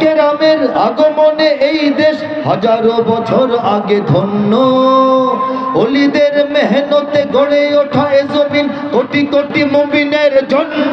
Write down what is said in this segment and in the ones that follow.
কেরামের আগমনে এই দেশ হাজারো বছর আগে ধন্য। অলিদের মেহনতে গড়ে ওঠা এ জমিন কোটি কোটি মুমিনের জন্য।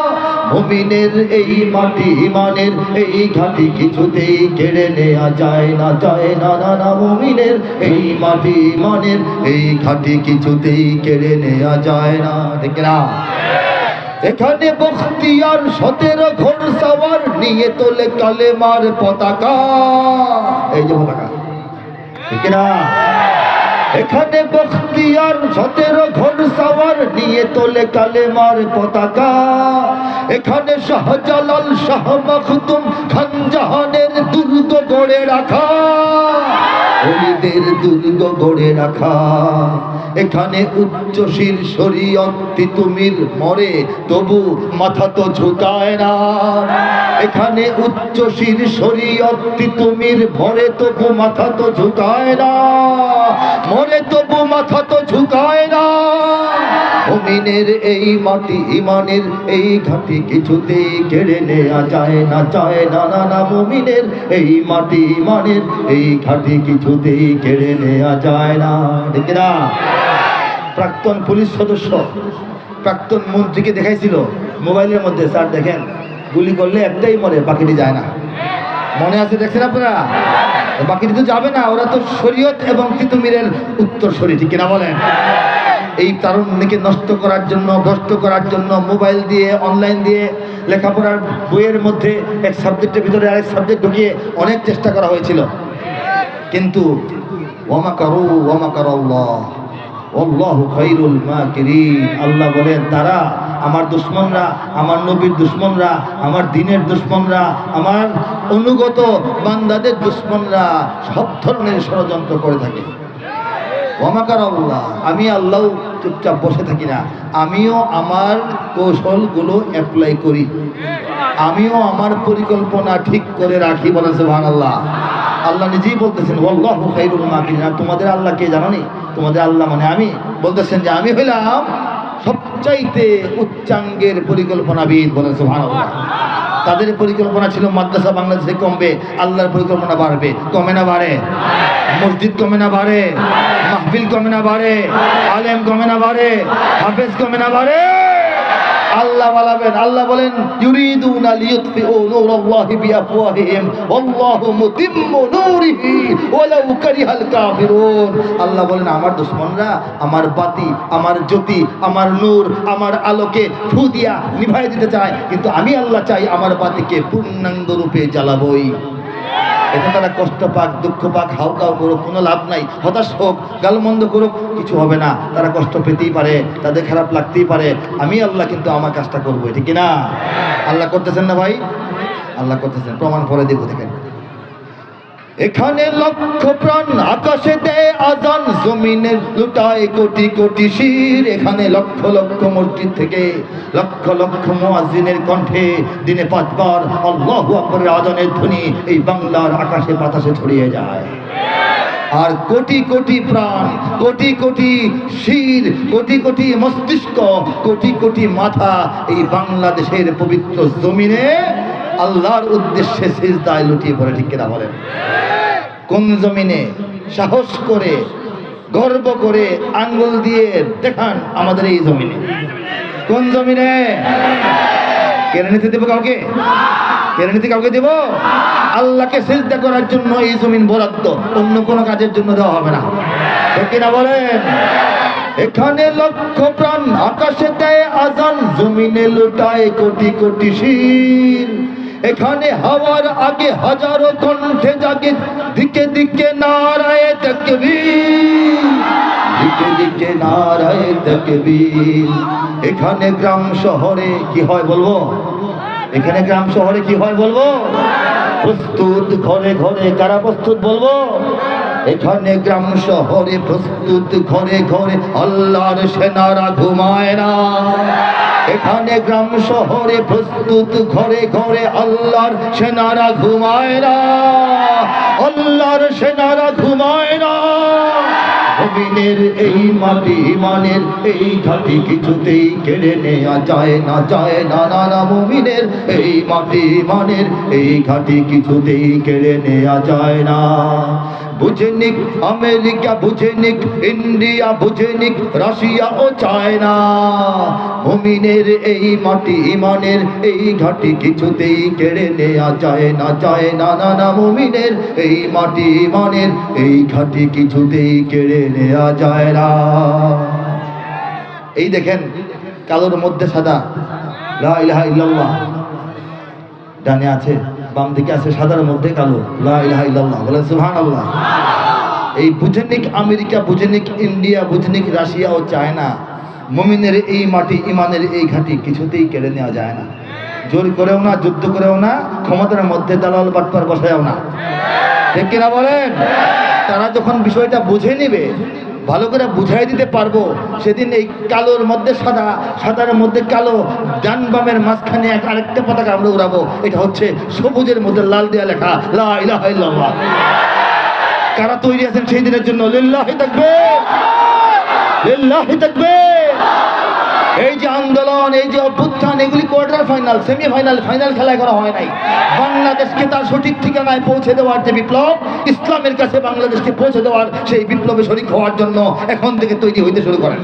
মুমিনের এই মাটি ইমানের এই ঘাটি কিছুতেই কেড়ে নেওয়া যায় না যায় না না না, মুমিনের। এই মাটি ইমানের এই ঘাটি কিছুতেই কেড়ে নেওয়া যায় না। না এখানে বখতিয়ার সতেরো ঘোর সাওয়ার নিয়ে তোলে কালেমার পতাকা। এই যে পতাকা। ঠিক না এখানে বখতিয়ার সতেরো ঘন সাওয়ার নিয়ে তোলে কালেমার পতাকা। এখানে শাহজালাল শাহ মখদুম খান জাহানের দুর্গ গড়ে রাখা। হলিদের দুর্গ গড়ে রাখা। এখানে উচ্চ শির শরীয়ত তিতুমির মরে, তবু মাথা তো ঝুঁকায় না। এখানে উচ্চ শির শরীয়ত তিতুমির ভরে তবু মাথা তো ঝুঁকায় না। মরে, তবু মাথা তো ঝুঁকায় না। অমিনের এই মাটি, ইমানের এই ঘাটি কিছুতেই কেড়ে নেওয়া যায় না চায় না না না। মুমিনের এই মাটি, ইমানের এই ঘাটি কিছুতেই কেড়ে নেওয়া যায় না, ঠিক না প্রাক্তন পুলিশ সদস্য, প্রাক্তন মন্ত্রীকে দেখাইছিল। মোবাইলের মধ্যে, স্যার দেখেন, গুলি করলে একটাই মরে, বাকিটি যায় না। মনে আছে, দেখছেন আপনারা? বাকিটি তো যাবে না, ওরা তো শরীয়ত এবং তিতুমিরের উত্তর শরী ঠিক কিনা বলেন? এই তারুণ্যকে নষ্ট করার জন্য, ভ্রষ্ট করার জন্য, মোবাইল দিয়ে, অনলাইন দিয়ে, লেখাপড়ার বইয়ের মধ্যে এক সাবজেক্টের ভিতরে আরেক সাবজেক্ট ঢুকিয়ে অনেক চেষ্টা করা হয়েছিল। কিন্তু আল্লাহু। বলেন, তারা আমার দুশ্মনরা, আমার নবীর দুশ্মনরা, আমার দিনের দুশ্মনরা, আমার অনুগত বান্দাদের দুশ্মনরা সব ধরনের ষড়যন্ত্র করে থাকে। ওয়ামাকার আল্লাহ। আমি আল্লাহ চুপচাপ বসে থাকি না। আমিও আমার কৌশলগুলো অ্যাপ্লাই করি। আমিও আমার পরিকল্পনা ঠিক করে রাখি বলেন সুবহান আল্লাহ আল্লাহ নিজেই বলতেছেন তোমাদের আল্লাহ কে জানো তোমাদের আল্লাহ মানে আমি। বলতেছেন যে আমি হইলাম সবচাইতে উচ্চাঙ্গের পরিকল্পনাবিদ সুবহান আল্লাহ তাদের পরিকল্পনা ছিল মাদ্রাসা বাংলাদেশে কমবে, আল্লাহর পরিকল্পনা বাড়বে। কমে না বাড়ে। মসজিদ কমে না বাড়ে। মাহফিল কমে না বাড়ে। আলেম কমে না বাড়ে। হাফেজ কমে না বাড়ে। আল্লাহ বলাবেন আল্লাহ বলেন, ইউরিদুনা লিয়ুতফিউ নূরাল্লাহি বিআফওয়াহিহিম, ওয়াল্লাহু মুতিম্মু নূরিহি, ওয়ালাউ কারিহাল কাফিরুন। আল্লাহ বলেন, আমার দুশমনরা, আমার বাতি, আমার জ্যোতি, আমার নূর, আমার আলোকে ফু দিয়া নিভাই দিতে চায়, কিন্তু আমি আল্লাহ চাই আমার বাতিকে পূর্ণাঙ্গ রূপে জ্বালাবই। এতে তারা কষ্ট পাক, দুঃখ পাক, হাউকাউ করুক, কোনো লাভ নাই, হতাশ হোক, গালমন্দ করুক, কিছু হবে না। তারা কষ্ট পেতেই পারে, তাদের খারাপ লাগতেই পারে। আমি আল্লাহ কিন্তু আমার কাজটা করব, ঠিক না আল্লাহ করতেছেন না ভাই? আল্লাহ করতেছেন, প্রমাণ পরে দেবো দেখেন। এখানে লক্ষ প্রাণ আকাশে দেয় আজান জমিনে লুটায় কোটি কোটি শির। এখানে লক্ষ লক্ষ মসজিদ থেকে লক্ষ লক্ষ মুয়াজ্জিনের কণ্ঠে দিনে পাঁচবার আল্লাহু আকবরের আজানের ধ্বনি এই বাংলার আকাশে বাতাসে ছড়িয়ে যায়। আর কোটি কোটি প্রাণ, কোটি কোটি শির, কোটি কোটি মস্তিষ্ক, কোটি কোটি মাথা এই বাংলাদেশের পবিত্র জমিনে আল্লাহর উদ্দেশ্যে সিজদায় লুটিয়ে পড়ে, ঠিক কিনা বলেন? কোন জমিনে সাহস করে, গর্ব করে আঙ্গুল দিয়ে দেখান আমাদের এই জমিনে। কোন জমিনে? কেড়ে নিতে দেবো কাউকে? কেড়ে নিতে কাউকে দেব? আল্লাহকে সেজদা করার জন্য এই জমিন বরাদ্দ, অন্য কোনো কাজের জন্য দেওয়া হবে না। কিনা বলেন? এখানে লক্ষ প্রাণ আকাশে দেয় আজান, জমিনে লুটায় কোটি কোটি শির। এখানে হাওয়ার আগে হাজারো কণ্ঠে জাগে দিকে দিকে নারায় তকবীর, দিকে দিকে নারায় তকবীর। এখানে গ্রাম শহরে কি হয় বলব? এখানে গ্রাম শহরে কি হয় বলব? প্রস্তুত, ঘরে ঘরে কারা প্রস্তুত বলব? এখানে গ্রাম শহরে প্রস্তুত ঘরে ঘরে আল্লাহর সেনারা ঘুমায় না। এখানে গ্রাম শহরে প্রস্তুত ঘরে ঘরে আল্লাহর সেনারা ঘুমায় না। আল্লাহর সেনারা ঘুমায় না। এই মাটি ইমানের এই ঘাটি কিছুতেই কেড়ে নেওয়া যায় না যায় না নানা মুমিনের এই মাটি ইমানের এই ঘাটি কিছুতেই কেড়ে নেওয়া যায় না। বুঝে নিক আমেরিকা বুঝেনিক, ইন্ডিয়া বুঝে নিক রাশিয়া ও চায়না। মুমিনের এই মাটি, ইমানের এই ঘাটি কিছুতেই কেড়ে নেয়া যায় না যায় না না না। মুমিনের এই মাটি, ইমানের এই ঘাটি কিছুতেই কেড়ে নেয়া যায় না। এই দেখেন, কালোর মধ্যে সাদা। লা ইলাহা ইল্লাল্লাহ। ডানে আছে। বাম দিকে আছে সাদার মধ্যে কালো। লা ইলাহা ইল্লাল্লাহ। বলেন সুবহানাল্লাহ। এই বুঝেনিক আমেরিকা, বুঝেনিক ইন্ডিয়া, বুঝেনিক রাশিয়া ও চায়না, মুমিনের এই মাটি, ইমানের এই ঘাটি কিছুতেই কেড়ে নেওয়া যায় না। জোর করেও না, যুদ্ধ করেও না, ক্ষমতার মধ্যে দালাল বাটপার বসায়ও না। ঠিক কিনা বলেন? তারা যখন বিষয়টা বুঝে নেবে ভালো করে বুঝাই দিতে পারব। সেদিন এই কালোর মধ্যে সাদা, সাদার মধ্যে কালো ডান বামের মাঝখানে এক আরেকটা পতাকা আমরা উড়াবো। এটা হচ্ছে সবুজের মধ্যে লাল দেয়া লেখা, লা ইলাহা ইল্লাল্লাহ। কারা তৈরি আছেন সেই দিনের জন্য? লিল্লাহি থাকবে লিল্লাহি থাকবে এই যে আন্দোলন, এই যে অভ্যুত্থান, এগুলি quarter final semi final final খেলা করা হয় নাই। বাংলাদেশকে তার সঠিক ঠিকানায় পৌঁছে দেওয়ার যে বিপ্লব, ইসলামের কাছে বাংলাদেশকে পৌঁছে দেওয়ার সেই বিপ্লবে শরিক হওয়ার জন্য এখন থেকে তৈরি হইতে শুরু করেন?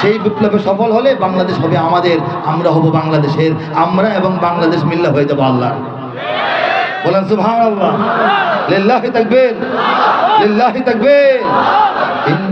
সেই বিপ্লবে সফল হলে বাংলাদেশ হবে আমাদের, আমরা হব বাংলাদেশের, আমরা এবং বাংলাদেশ মিল্লা হয়ে যাব আল্লাহ বলেন তাকবীর।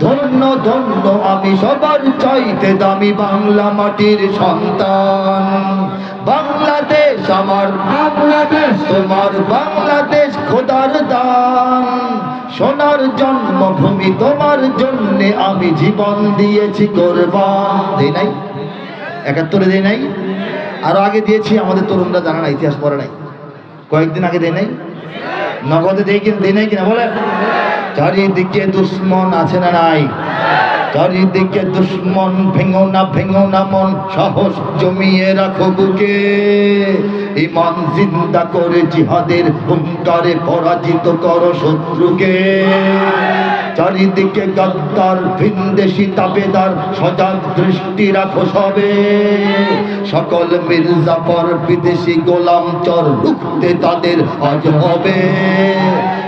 ধন্য ধন্য আমি সবার চাইতে দামি বাংলা মাটির সন্তান। বাংলাদেশ আমার বাংলাদেশ। তোমার বাংলাদেশ খোদার দান। সোনার জন্মভূমি তোমার জন্যে আমি জীবন দিয়েছি কোরবান। দেই নাই? একাত্তরে দেই নাই? আরও আগে দিয়েছি আমাদের তরুণরা জানা না ইতিহাস পড়ে নাই। কয়েকদিন আগে দেয় নাই? নগদে দেয় কিনা দেয় নাই কিনা বলেন। চারিদিকে দুশ্মন আছে না নাই? চারিদিকে দুশ্মন, ভেঙো না ভেঙো না মন, সাহস জমিয়ে রাখো বুকে। ইমান জিন্দা করে জিহাদের হুঙ্কারে পরাজিত করো শত্রুকে। চারিদিকে গদ্দার, ভিনদেশি তাবেদার, সজাগ দৃষ্টি রাখো সবে। সকল মির্জাফর বিদেশি গোলাম চর রুখতে তাদের আজ হবে।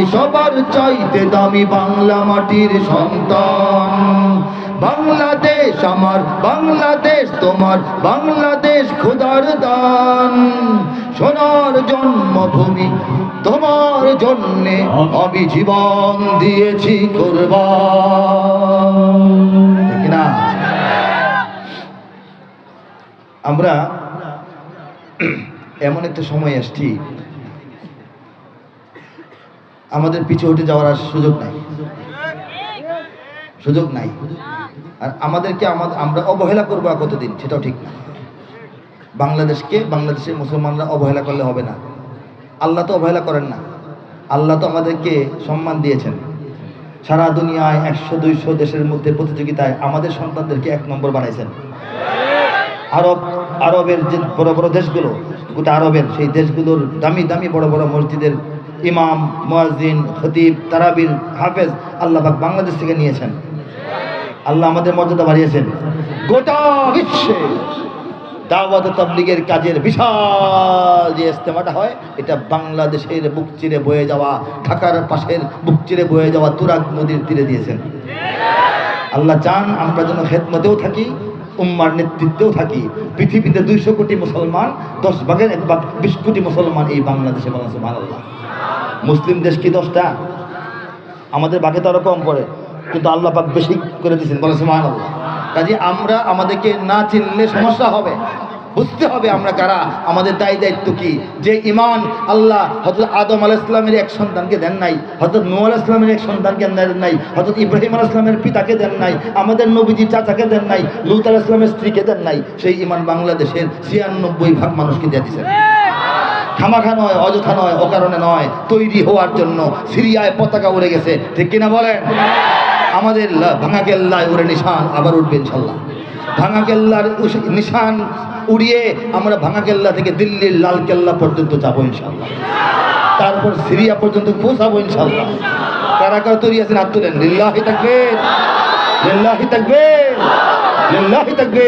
আমি সবার চাইতে দামি বাংলা মাটির সন্তান। বাংলাদেশ আমার, বাংলাদেশ তোমার, বাংলাদেশ খোদার দান। সোনার জন্মভূমি তোমার জন্যে আমি জীবন দিয়েছি কোরবান। না? আমরা এমন একটা সময় আসছি আমাদের পিছু হটে যাওয়ার আর সুযোগ নাই। সুযোগ নাই। আর আমাদেরকে আমাদের আমরা অবহেলা করব আর কতদিন, সেটাও ঠিক না। বাংলাদেশকে, বাংলাদেশের মুসলমানরা অবহেলা করলে হবে না। আল্লাহ তো অবহেলা করেন না। আল্লাহ তো আমাদেরকে সম্মান দিয়েছেন। সারা দুনিয়ায় একশো, দুইশো দেশের মধ্যে প্রতিযোগিতায় আমাদের সন্তানদেরকে এক নম্বর বানাইছেন। আরব, আরবের যে বড় বড় দেশগুলো, গোটা আরবের সেই দেশগুলোর দামি দামি বড় বড় মসজিদের ইমাম, মুয়াজ্জিন, খতিব, তারাবির, হাফেজ, আল্লাহ বাংলাদেশ থেকে নিয়েছেন। আল্লাহ আমাদের মর্যাদা বাড়িয়েছেন। গোটা বিশ্বে দাওয়াত তাবলিগের কাজের বিশাল যে ইস্তেমাটা হয়, এটা বাংলাদেশের বুক চিরে বয়ে যাওয়া, ঢাকার পাশের বুক চিরে বয়ে যাওয়া তুরাগ নদীর তীরে দিয়েছেন। আল্লাহ চান আমরা যেন খেদমতেও থাকি, উম্মার নেতৃত্বেও থাকি। পৃথিবীতে দুইশো কোটি মুসলমান, দশ ভাগের এক ভাগ, বিশ কোটি মুসলমান এই বাংলাদেশে বলা আল্লাহ মুসলিম দেশ কি দশটা? আমাদের বাকি তো আরও কম করে কিন্তু আল্লাহ পাক বেশি করে দিয়েছেন বলে সুমান কাজে আমরা আমাদেরকে না চিনলে সমস্যা হবে, বুঝতে হবে আমরা কারা, আমাদের দায় দায়িত্ব কি? যে ইমান আল্লাহ হজরত আদম আলাহ ইসলামের এক সন্তানকে দেন নাই হজরত নূ আলাহ ইসলামের এক সন্তানকে দেন নাই হজরত ইব্রাহিম আলাহ ইসলামের পিতাকে দেন নাই, আমাদের নবীজি চাচাকে দেন নাই, লুত আলাহ ইসলামের স্ত্রীকে দেন নাই, সেই ইমান বাংলাদেশের ছিয়ানব্বই ভাগ মানুষকে দিয়ে দিয়েছেন। খামাখা নয়, অযথা নয়, অকারণে নয়, তৈরি হওয়ার জন্য সিরিয়ায় পতাকা উড়ে গেছে। ঠিক কিনা বলেন? আমাদের ভাঙা কেল্লায় উড়ে নিশান আবার উঠবে ইনশাল্লাহ। ভাঙা কেল্লার নিশান উড়িয়ে আমরা ভাঙা কেল্লা থেকে দিল্লির লাল কেল্লা পর্যন্ত যাব ইনশাল্লাহ। তারপর সিরিয়া পর্যন্ত পৌঁছাবো ইনশাল্লাহ। কারা কারা তৈরি আছেন হাত তুলেন? লিল্লাহি থাকবে লিল্লাহি থাকবে লিল্লাহি থাকবে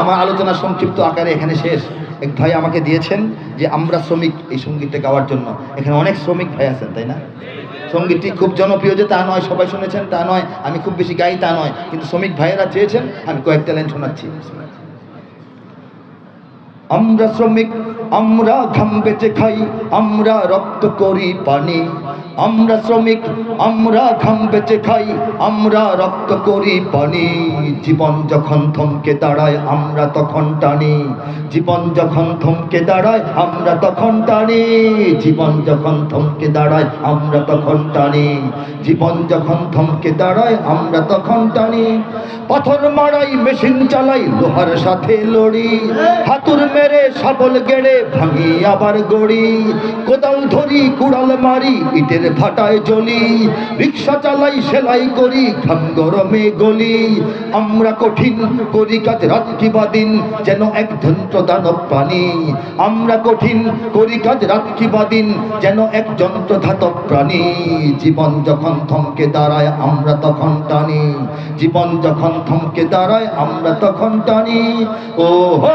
আমার আলোচনা সংক্ষিপ্ত আকারে এখানে শেষ। এক ভাই আমাকে দিয়েছেন যে আমরা শ্রমিক এই সঙ্গীতটা গাওয়ার জন্য। এখানে অনেক শ্রমিক ভাই আছেন, তাই না? সঙ্গীতটি খুব জনপ্রিয় যে তা নয়, সবাই শুনেছেন, তা নয়, আমি খুব বেশি গাই তা নয়, কিন্তু শ্রমিক ভাইয়েরা চেয়েছেন, আমি কয়েকটা লাইন শোনাচ্ছি। আমরা শ্রমিক আমরা ঘাম বেচে খাই, আমরা রক্ত করি পানি। আমরা শ্রমিক, আমরা ঘাম বেঁচে খাই, আমরা রক্ত করি পানি। জীবন যখন থমকে দাঁড়ায়, আমরা তখন টানি। জীবন যখন থমকে দাঁড়ায়, আমরা তখন টানি। জীবন যখন থমকে দাঁড়ায়, আমরা তখন টানি। জীবন যখন থমকে দাঁড়ায়, আমরা তখন টানি। পাথর মারাই, মেশিন চালাই, লোহার সাথে লড়ি। হাতুর মেরে, শাবল গেড়ে ভাঙি আবার গড়ি, কোদাল ধরি, কুড়াল মারি, ইটের ভাটায় জ্বলি, রিক্সা চালাই, সেলাই করি ঘাম গরমে গলি। আমরা কঠিন করি কাজ রাত কিবা দিন, যেন এক যন্ত্র দানব প্রাণী। আমরা কঠিন করি কাজ রাত কিবা দিন, যেন এক যন্ত্র ধাতব প্রাণী। জীবন যখন থমকে দাঁড়ায়, আমরা তখন টানি। জীবন যখন থমকে দাঁড়ায়, আমরা তখন টানি। ও হো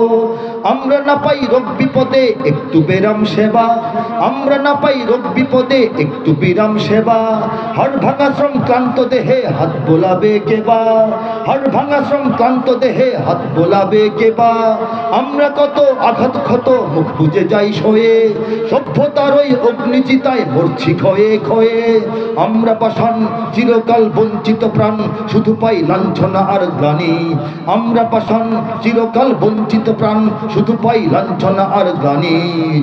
আমরা না পাই রোগ বিপদে, একটু বেরাম সেবা। আমরা না পাই রোগ বিপদে, একটু বিরাম সেবা। হাড় ভাঙা শ্রম ক্লান্ত দেহে হাত বোলাবে কেবা হাড় ভাঙা শ্রম ক্লান্ত দেহে হাত বোলাবে কেবা আমরা কত আঘাত ক্ষত, মুখ বুঝে যাই সয়ে সভ্যতার ওই অগ্নিচিতায় মরছি ক্ষয়ে ক্ষয়ে। আমরা পাষাণ, চিরকাল বঞ্চিত প্রাণ, শুধু পাই লাঞ্ছনা আর গ্লানি। আমরা পাষাণ, চিরকাল বঞ্চিত প্রাণ শুধু পাই লাঞ্ছনা আর গ্লানি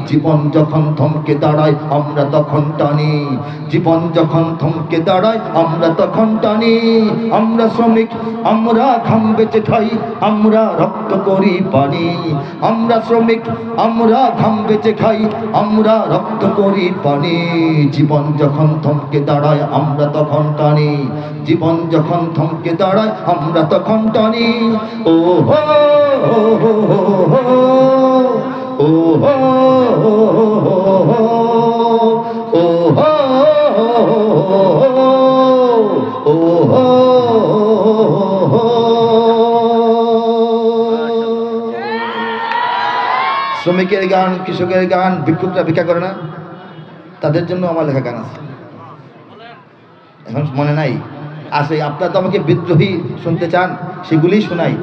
জীবন যখন থমকে দাঁড়ায়, আমরা তখন টানি। জীবন যখন থমকে দাঁড়ায়, আমরা তখন টানি। আমরা শ্রমিক, আমরা ঘাম বেঁচে খাই, আমরা রক্ত করি পানি। আমরা শ্রমিক, আমরা ঘাম বেঁচে খাই, আমরা রক্ত করি পানি। জীবন যখন থমকে দাঁড়ায়, আমরা তখন টানি। জীবন যখন থমকে দাঁড়ায়, আমরা তখন টানি। ও হো হো হো হো। শ্রমিকের গান, কৃষকের গান, ভিক্ষুকরা ভিক্ষা করে না? তাদের জন্য আমার লেখা গান আছে। এখন মনে নাই। আছে আপনারা তো আমাকে বিদ্রোহী শুনতে চান, সেগুলিই শোনাই।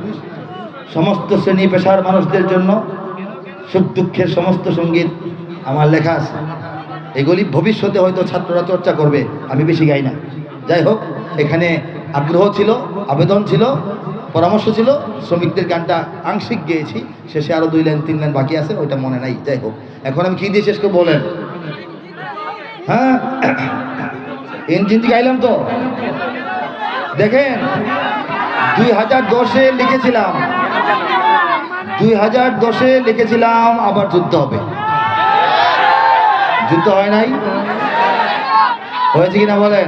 সমস্ত শ্রেণি পেশার মানুষদের জন্য সুখ দুঃখের সমস্ত সংগীত আমার লেখা আছে। এগুলি ভবিষ্যতে হয়তো ছাত্ররা চর্চা করবে, আমি বেশি গাই না। যাই হোক, এখানে আগ্রহ ছিল, আবেদন ছিল, পরামর্শ ছিল, শ্রমিকদের গানটা আংশিক গেয়েছি, শেষে আরও দুই লাইন, তিন লাইন বাকি আছে, ওইটা মনে নাই, যাই হোক। এখন আমি কী দিয়ে শেষ করব বলেন? হ্যাঁ? ইঞ্জিন গাইলাম তো? দেখেন, দুই হাজার দশে লিখেছিলাম দুই হাজার দশে লিখেছিলাম আবার যুদ্ধ হবে। যুদ্ধ হয় নাই? হয়েছে কিনা বলেন?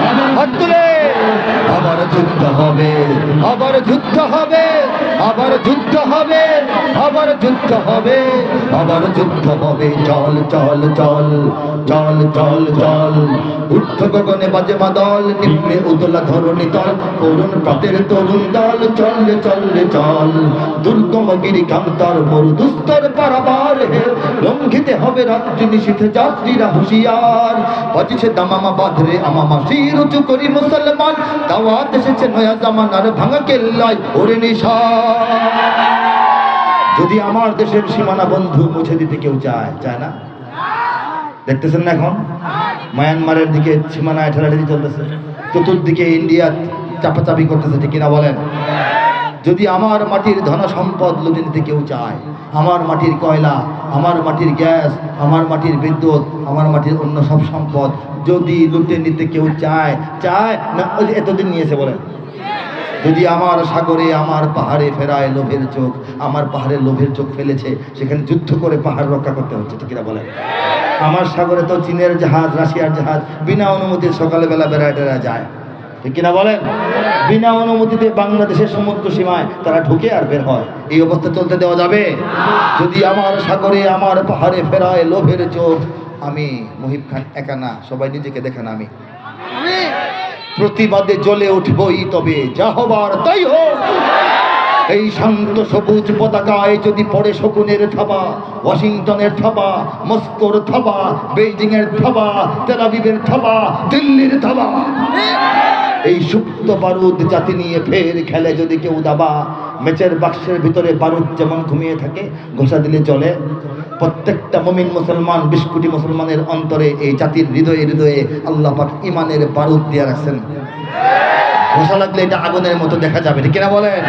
হাত তুলে। আবার যুদ্ধ হবে, আবার যুদ্ধ হবে, আবার যুদ্ধ হবে, আবার যুদ্ধ হবে, আবার যুদ্ধ হবে। চল চল চল চল চল চল। উঠত গগনে বাজে মাদল নিম্নে উদলা ধরণী তল করুণ পাতের তরুণ দল। চললে চললে চল, দুর্গম গিরি কান্তর মরু দুস্তর পারাবার হে। লঙ্ঘিতে হবে রাত্রি নিষিদ্ধ যাত্রীরা হুঁশিয়ার। বাজিছে দামামা বাঁধরে আমামা শির উঁচু করি মুসলমান। দাওয়াত এসেছে নয়া জামানার ভাঙা কেল্লায়, ওরে নিশা। যদি আমার দেশের সীমানা বন্ধু মুছে দিতে কেউ চায় চায় না? দেখতেছেন না এখন? মায়ানমারের দিকে সীমানায় ঠেলাঠেলি চলতেছে। চতুর্দিকে ইন্ডিয়া চাপাচাপি করতেছে, ঠিক কিনা বলেন? যদি আমার মাটির ধন সম্পদ লুটে নিতে কেউ চায়, আমার মাটির কয়লা, আমার মাটির গ্যাস, আমার মাটির বিদ্যুৎ, আমার মাটির অন্য সব সম্পদ যদি লুটে নিতে কেউ চায় চায় না এতদিন নিয়েছে বলেন। যদি আমার সাগরে, আমার পাহাড়ে ফেরায় লোভের চোখ, আমার পাহাড়ে লোভের চোখ ফেলেছে, সেখানে যুদ্ধ করে পাহাড় রক্ষা করতে হচ্ছে, ঠিক কিনা বলেন? আমার সাগরে তো চীনের জাহাজ, রাশিয়ার জাহাজ, বিনা অনুমতির সকালে বেলা বেড়ায় টেরা যায়, ঠিক কিনা বলেন? বিনা অনুমতিতে বাংলাদেশের সমুদ্র সীমায় তারা ঢুকে আর বের হয়। এই অবস্থা চলতে দেওয়া যাবে? যদি আমার সাগরে, আমার পাহাড়ে ফেরায় লোভের চোখ আমি মহিব খান একা না সবাই নিজেকে দেখেন আমি। প্রতিবাদে জ্বলে উঠবই তবে যা হবার তাই হোক। এই শান্ত সবুজ পতাকায় যদি পড়ে শকুনের থাবা ওয়াশিংটনের থাবা মস্কোর থাবা বেইজিং এর থাবা তেলাবিবের থাবা দিল্লির থাবা এই সুপ্ত বারুদ জাতি নিয়ে ফের খেলে যদি কেউ দাবা, মেচের বাক্সের ভিতরে বারুদ যেমন ঘুমিয়ে থাকে, ঘোষা দিলে চলে। প্রত্যেকটা মমিন মুসলমান, বিশ কোটি মুসলমানের অন্তরে এই জাতির হৃদয়ে হৃদয়ে আল্লাহ ইমানের বারুদ দিয়ে রাখছেন। ঘোষা লাগলে এটা আগুনের মতো দেখা যাবে, ঠিক কিনা বলেন?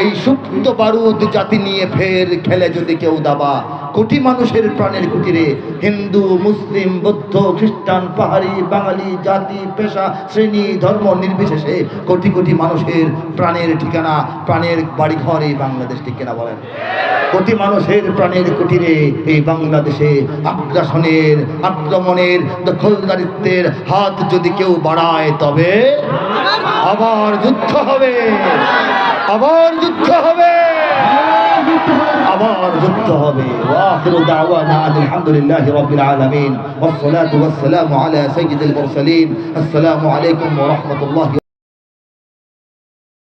এই সুপ্ত বারুদ জাতি নিয়ে ফের খেলে যদি কেউ দাবা, কোটি মানুষের প্রাণের কুটিরে, হিন্দু, মুসলিম, বৌদ্ধ, খ্রিস্টান, পাহাড়ি, বাঙালি, জাতি, পেশা, শ্রেণি, ধর্ম নির্বিশেষে কোটি কোটি মানুষের প্রাণের ঠিকানা, প্রাণের বাড়িঘর এই বাংলাদেশ, ঠিক কিনা বলেন? কোটি মানুষের প্রাণের কুটিরে এই বাংলাদেশে আগ্রাসনের, আক্রমণের, দখলদারিত্বের হাত যদি কেউ বাড়ায়, তবে আবার যুদ্ধ হবে আবার যুদ্ধ হবে আবার যুদ্ধ হবে واخر دعوانا ان الحمد لله رب العالمين والصلاه والسلام على سيد المرسلين السلام عليكم ورحمه الله